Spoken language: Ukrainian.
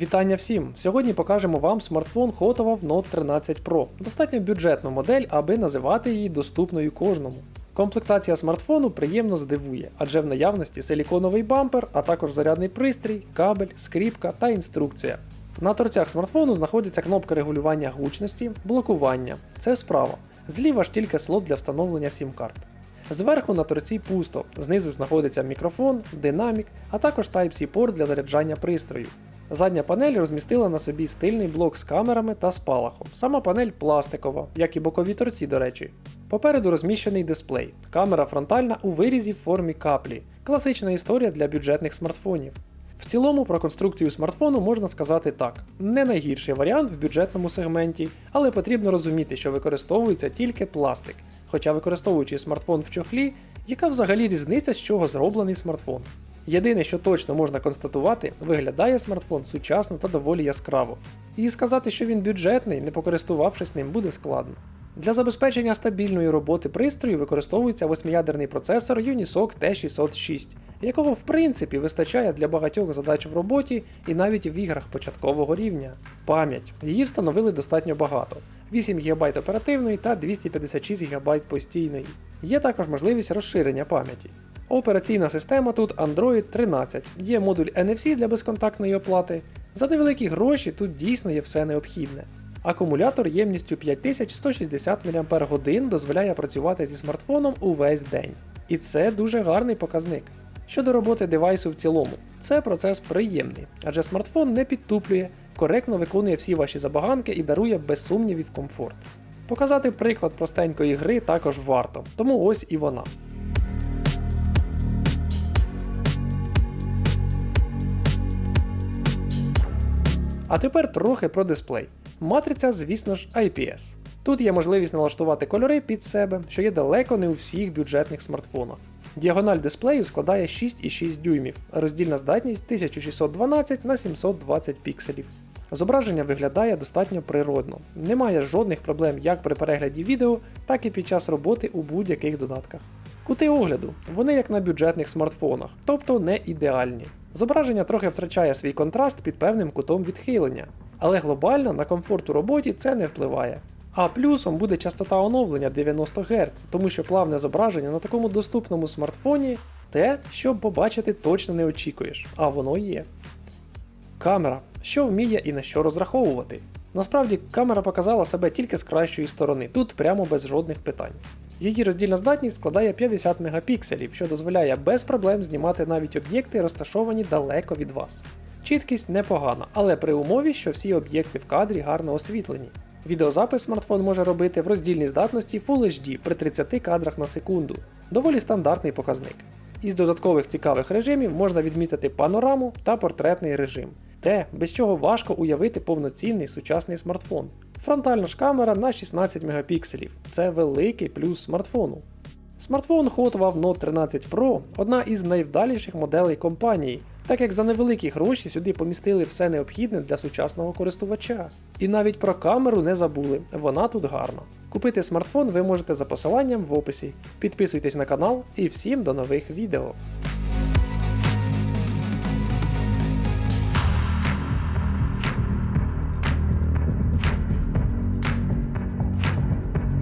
Вітання всім! Сьогодні покажемо вам смартфон Hotowav Note 13 Pro. Достатньо бюджетну модель, аби називати її доступною кожному. Комплектація смартфону приємно здивує, адже в наявності силіконовий бампер, а також зарядний пристрій, кабель, скріпка та інструкція. На торцях смартфону знаходиться кнопка регулювання гучності, блокування. Це справа. Зліва ж тільки слот для встановлення сім-карт. Зверху на торці пусто, знизу знаходиться мікрофон, динамік, а також Type-C порт для заряджання пристрою. Задня панель розмістила на собі стильний блок з камерами та спалахом. Сама панель пластикова, як і бокові торці, до речі. Попереду розміщений дисплей. Камера фронтальна у вирізі в формі каплі. Класична історія для бюджетних смартфонів. В цілому про конструкцію смартфону можна сказати так: не найгірший варіант в бюджетному сегменті, але потрібно розуміти, що використовується тільки пластик. Хоча використовуючи смартфон в чохлі, яка взагалі різниця, з чого зроблений смартфон? Єдине, що точно можна констатувати, виглядає смартфон сучасно та доволі яскраво. І сказати, що він бюджетний, не покористувавшись ним, буде складно. Для забезпечення стабільної роботи пристрою використовується восьмиядерний процесор Unisoc T606, якого в принципі вистачає для багатьох задач в роботі і навіть в іграх початкового рівня. Пам'ять. Її встановили достатньо багато: 8 ГБ оперативної та 256 ГБ постійної. Є також можливість розширення пам'яті. Операційна система тут Android 13, є модуль NFC для безконтактної оплати. За невеликі гроші тут дійсно є все необхідне. Акумулятор ємністю 5160 мАч дозволяє працювати зі смартфоном увесь день. І це дуже гарний показник. Щодо роботи девайсу в цілому, це процес приємний, адже смартфон не підтуплює, коректно виконує всі ваші забаганки і дарує без сумнівів комфорт. Показати приклад простенької гри також варто, тому ось і вона. А тепер трохи про дисплей. Матриця, звісно ж, IPS. Тут є можливість налаштувати кольори під себе, що є далеко не у всіх бюджетних смартфонах. Діагональ дисплею складає 6,6 дюймів, роздільна здатність 1612 на 720 пікселів. Зображення виглядає достатньо природно, немає жодних проблем як при перегляді відео, так і під час роботи у будь-яких додатках. Кути огляду, вони як на бюджетних смартфонах, тобто не ідеальні. Зображення трохи втрачає свій контраст під певним кутом відхилення, але глобально на комфорт у роботі це не впливає. А плюсом буде частота оновлення 90 Гц, тому що плавне зображення на такому доступному смартфоні те, що побачити точно не очікуєш, а воно є. Камера, що вміє і на що розраховувати. Насправді камера показала себе тільки з кращої сторони, тут прямо без жодних питань. Її роздільна здатність складає 50 мегапікселів, що дозволяє без проблем знімати навіть об'єкти, розташовані далеко від вас. Чіткість непогана, але при умові, що всі об'єкти в кадрі гарно освітлені. Відеозапис смартфон може робити в роздільній здатності Full HD при 30 кадрах на секунду. Доволі стандартний показник. Із додаткових цікавих режимів можна відмітити панораму та портретний режим, те, без чого важко уявити повноцінний сучасний смартфон. Фронтальна ж камера на 16 мегапікселів. Це великий плюс смартфону. Смартфон Hotowav Note 13 Pro одна із найвдаліших моделей компанії, так як за невеликі гроші сюди помістили все необхідне для сучасного користувача. І навіть про камеру не забули, вона тут гарна. Купити смартфон ви можете за посиланням в описі. Підписуйтесь на канал і всім до нових відео.